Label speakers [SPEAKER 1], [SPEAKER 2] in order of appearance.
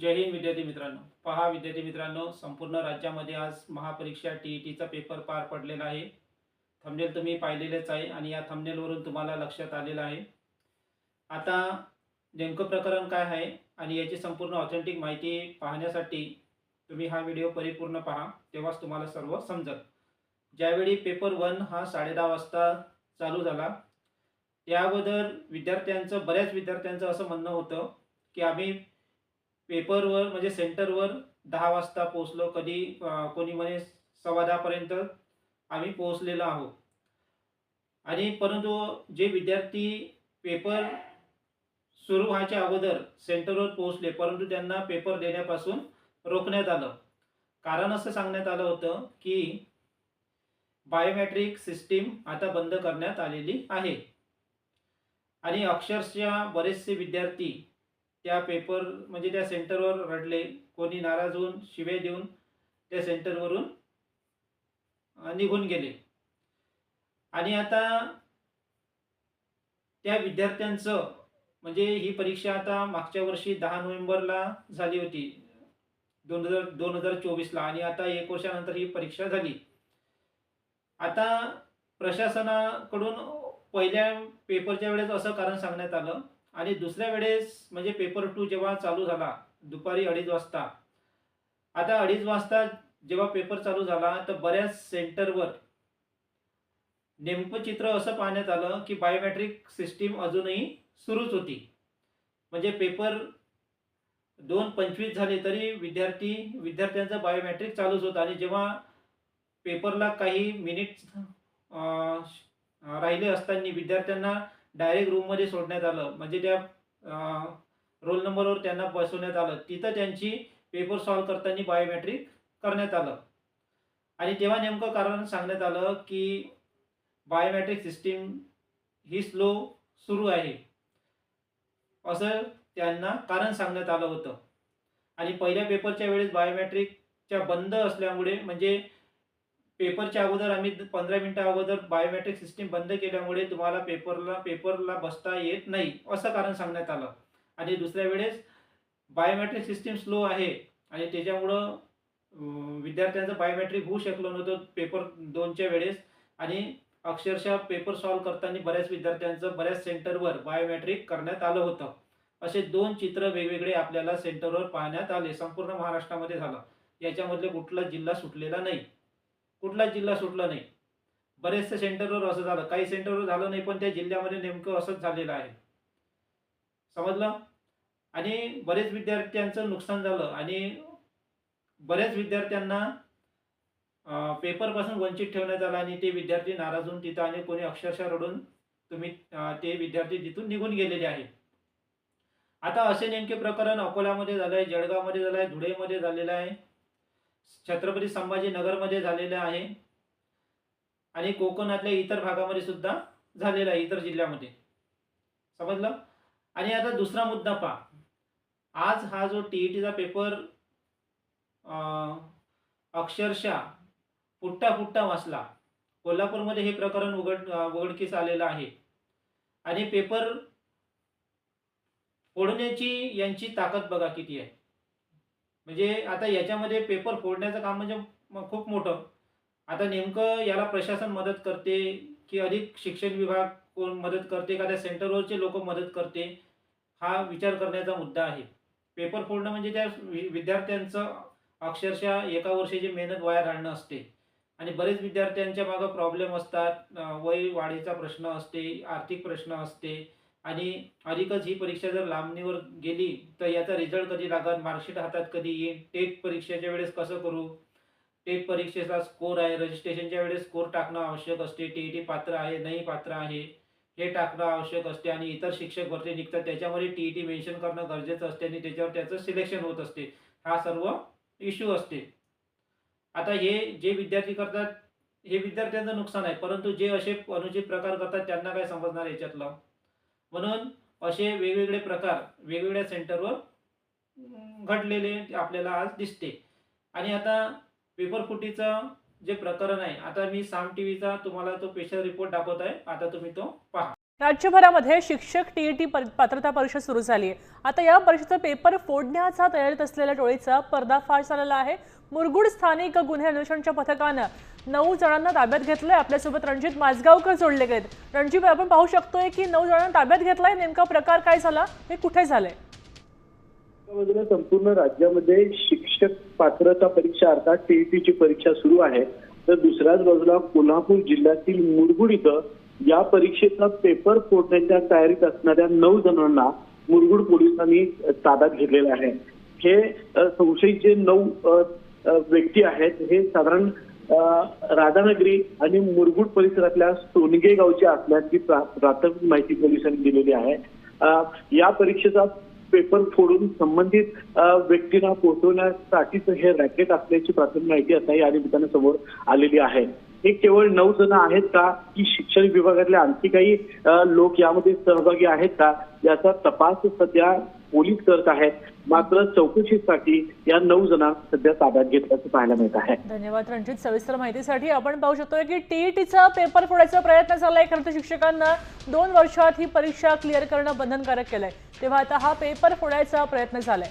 [SPEAKER 1] जय हिंद विद्यार्थी मित्रांनो. पहा विद्यार्थी मित्रांनो संपूर्ण राज्यामध्ये आज महापरीक्षा टी ई टीचा पेपर पार पडलेला आहे. थंबनेल तुम्ही पाहिलेलेच आहे आणि या थंबनेलवरून तुम्हाला लक्षात आलेलं आहे. आता नेमकं प्रकरण काय आहे आणि याची संपूर्ण ऑथेंटिक माहिती पाहण्यासाठी तुम्ही हा व्हिडिओ परिपूर्ण पहा तेव्हाच तुम्हाला सर्व समजल. ज्यावेळी पेपर वन हा साडेदहा वाजता चालू झाला त्या अगोदर विद्यार्थ्यांचं बऱ्याच विद्यार्थ्यांचं असं म्हणणं होतं की आम्ही पेपरवर म्हणजे सेंटरवर दहा वाजता पोचलो कधी कोणी म्हणे सव्वा दहापर्यंत आम्ही पोहोचलेलो आहोत. आणि परंतु जे विद्यार्थी पेपर सुरू व्हायच्या अगोदर सेंटरवर पोहोचले परंतु त्यांना पेपर देण्यापासून रोखण्यात आलं. कारण असं सांगण्यात आलं होतं की बायोमॅट्रिक सिस्टीम आता बंद करण्यात आलेली आहे. आणि अक्षरशः बरेचसे विद्यार्थी त्या पेपर म्हणजे त्या सेंटरवर रडले. कोणी नाराज होऊन शिवे देऊन त्या सेंटरवरून निघून गेले. आणि आता त्या विद्यार्थ्यांचं म्हणजे ही परीक्षा आता मागच्या वर्षी दहा नोव्हेंबरला झाली होती. दोन हजार दोन हजार चोवीसला. आणि आता एक वर्षानंतर ही परीक्षा झाली. आता प्रशासनाकडून पहिल्या पेपरच्या वेळेस असं कारण सांगण्यात आलं. आणि दुसऱ्या वेळेस म्हणजे पेपर टू जेव्हा चालू झाला दुपारी अडीच वाजता. आता अडीच वाजता जेव्हा पेपर चालू झाला तर बऱ्याच सेंटरवर नेमकं चित्र असं पाहण्यात आलं की बायोमॅट्रिक सिस्टीम अजूनही सुरूच होती. म्हणजे पेपर दोन पंचवीस झाले तरी विद्यार्थी विद्यार्थ्यांचं बायोमॅट्रिक चालूच होतं आणि जेव्हा पेपरला काही मिनिट्स राहिले असताना विद्यार्थ्यांना डायरेक्ट रूममध्ये सोडण्यात आलं. म्हणजे त्या रोल नंबरवर त्यांना बसवण्यात आलं. तिथं त्यांची पेपर सॉल्व करताना बायोमॅट्रिक करण्यात आलं. आणि तेव्हा नेमकं कारण सांगण्यात आलं की बायोमॅट्रिक सिस्टीम ही स्लो सुरू आहे. असं त्यांना कारण सांगण्यात आलं होतं. आणि पहिल्या पेपरच्या वेळेस बायोमॅट्रिकच्या बंद असल्यामुळे म्हणजे पेपरच्या अगोदर आम्ही पंधरा मिनिटं अगोदर बायोमेट्रिक सिस्टीम बंद केल्यामुळे तुम्हाला पेपरला पेपरला बसता येत नाही असं कारण सांगण्यात आलं. आणि दुसऱ्या वेळेस बायोमेट्रिक सिस्टीम स्लो आहे आणि त्याच्यामुळं विद्यार्थ्यांचं बायोमेट्रिक होऊ शकलं नव्हतं पेपर दोनच्या वेळेस. आणि अक्षरशः पेपर सॉल्व करताना बऱ्याच विद्यार्थ्यांचं बऱ्याच सेंटरवर बायोमेट्रिक करण्यात आलं होतं. असे दोन चित्र वेगवेगळे आपल्याला सेंटरवर पाहण्यात आले. संपूर्ण महाराष्ट्रामध्ये झालं. याच्यामधले कुठला जिल्हा सुटलेला नाही. कुठलाच जिल्हा सुटला नाही. बरेचसे सेंटरवर असं झालं. काही सेंटरवर झालं नाही पण त्या जिल्ह्यामध्ये नेमकं असंच झालेलं आहे. समजलं? आणि बरेच विद्यार्थ्यांचं नुकसान झालं. आणि बरेच विद्यार्थ्यांना पेपरपासून वंचित ठेवण्यात आलं आणि ते विद्यार्थी नाराज होऊन तिथं आणि कोणी अक्षरशः रडून तुम्ही ते विद्यार्थी तिथून निघून गेलेले आहे आता असे नेमके प्रकरण अकोल्यामध्ये झालं आहे जळगावमध्ये झालं आहे धुळेमध्ये झालेलं आहे. छत्रपती संभाजीनगरमध्ये झालेलं आहे. आणि कोकणातल्या इतर भागामध्ये सुद्धा झालेलं आहे इतर जिल्ह्यामध्ये. समजलं? आणि आता दुसरा मुद्दा पहा. आज हा जो टी ई टीचा पेपर अक्षरशः फुट्टा फुट्टा वाचला. कोल्हापूरमध्ये हे प्रकरण उघड उघडकीस आलेलं आहे. आणि पेपर फोडण्याची यांची ताकद बघा किती आहे. म्हणजे आता याच्यामध्ये पेपर फोडण्याचं काम म्हणजे खूप मोठं. आता नेमकं याला प्रशासन मदत करते की अधिक शिक्षण विभाग कोण मदत करते? एखाद्या सेंटरवरचे लोक मदत करते? हा विचार करण्याचा मुद्दा आहे. पेपर फोडणं म्हणजे त्या वि- विद्यार्थ्यांचं अक्षरशः एका वर्षाची मेहनत वाया घालणं असते. आणि बरेच विद्यार्थ्यांच्या मागं प्रॉब्लेम असतात. वय वाढीचा प्रश्न असते आर्थिक प्रश्न असते. आणि अधिकच ही परीक्षा जर लांबणीवर गेली तर याचा रिझल्ट कधी लागत मार्कशीट हातात कधी येईल टेट परीक्षेच्या वेळेस कसं करू? टेट परीक्षेचा स्कोर आहे. रजिस्ट्रेशनच्या वेळेस स्कोर टाकणं आवश्यक असते. टी टी पात्र आहे नाही पात्र आहे हे टाकणं आवश्यक असते. आणि इतर शिक्षक भरती निघतात. त्याच्यामध्ये टी टी मेन्शन करणं गरजेचं असते आणि त्याच्यावर त्याचं सिलेक्शन होत असते. हा सर्व इश्यू असते. आता हे जे विद्यार्थी करतात हे विद्यार्थ्यांचं नुकसान आहे. परंतु जे असे अनुचित प्रकार करतात त्यांना काय समजणार याच्यातलं? म्हणून असे वेगवेगळे प्रकार वेगवेगळ्या सेंटरवर घडलेले आपल्याला आज दिसते. आणि आता पेपर फुटीचा जे प्रकरण आहे आता मी साम टी व्हीचा तुम्हाला तो स्पेशल रिपोर्ट दाखवत आहे. आता तुम्ही तो पहा.
[SPEAKER 2] राज्यभरामध्ये शिक्षक टीईटी पात्रता परीक्षा सुरू झाली आहे. आता या परीक्षेचा पेपर फोडण्याचा तयारीत असलेल्या टोळीचा पर्दाफाश झालेला आहे. मुरगुड स्थानिक गुन्हे अन्वेषणच्या पथकानं नऊ जणांना ताब्यात घेतलंय. आपल्यासोबत रणजित माझगावकर जोडले गेलेत. रणजित आपण पाहू शकतोय की नऊ जणांना ताब्यात घेतलाय. नेमका प्रकार काय झाला? हे कुठे झालंय?
[SPEAKER 3] संपूर्ण राज्यामध्ये शिक्षक पात्रता परीक्षा अर्थात टीईटीची परीक्षा सुरू आहे. तर दुसऱ्याच बाजूला कोल्हापूर जिल्ह्यातील मुरगुड इथं या परीक्षेचा पेपर फोडण्याच्या तयारीत असणाऱ्या नऊ जणांना मुरगुड पोलिसांनी ताब्यात घेतलेलं आहे. हे संशयित जे नऊ व्यक्ती आहेत हे साधारण राधानगरी आणि मुरगुड परिसरातल्या सोनगे गावची असल्याची प्रा- प्राथमिक माहिती पोलिसांनी दिलेली आहे या परीक्षेचा पेपर फोडून संबंधित व्यक्तींना पोहोचवण्यासाठीच हे रॅकेट असल्याची प्राथमिक माहिती आता या निमित्तानं समोर आलेली आहे. हे केवळ नऊ जण आहेत का? की शिक्षण विभागातले आणखी काही लोक यामध्ये सहभागी आहेत का? याचा तपास सध्या पोलीस करत आहेत. मात्र चौकशीसाठी या नऊ जणांना सध्या ताब्यात घेतल्याचं पाहायला मिळत आहे.
[SPEAKER 2] धन्यवाद रणजित. सविस्तर माहितीसाठी आपण पाहू शकतोय की टीईटीचा पेपर फोडायचा प्रयत्न झालाय खरं तर शिक्षकांना दोन वर्षात ही परीक्षा क्लिअर करणं बंधनकारक केलंय. तेव्हा आता हा पेपर फोडायचा प्रयत्न झालाय.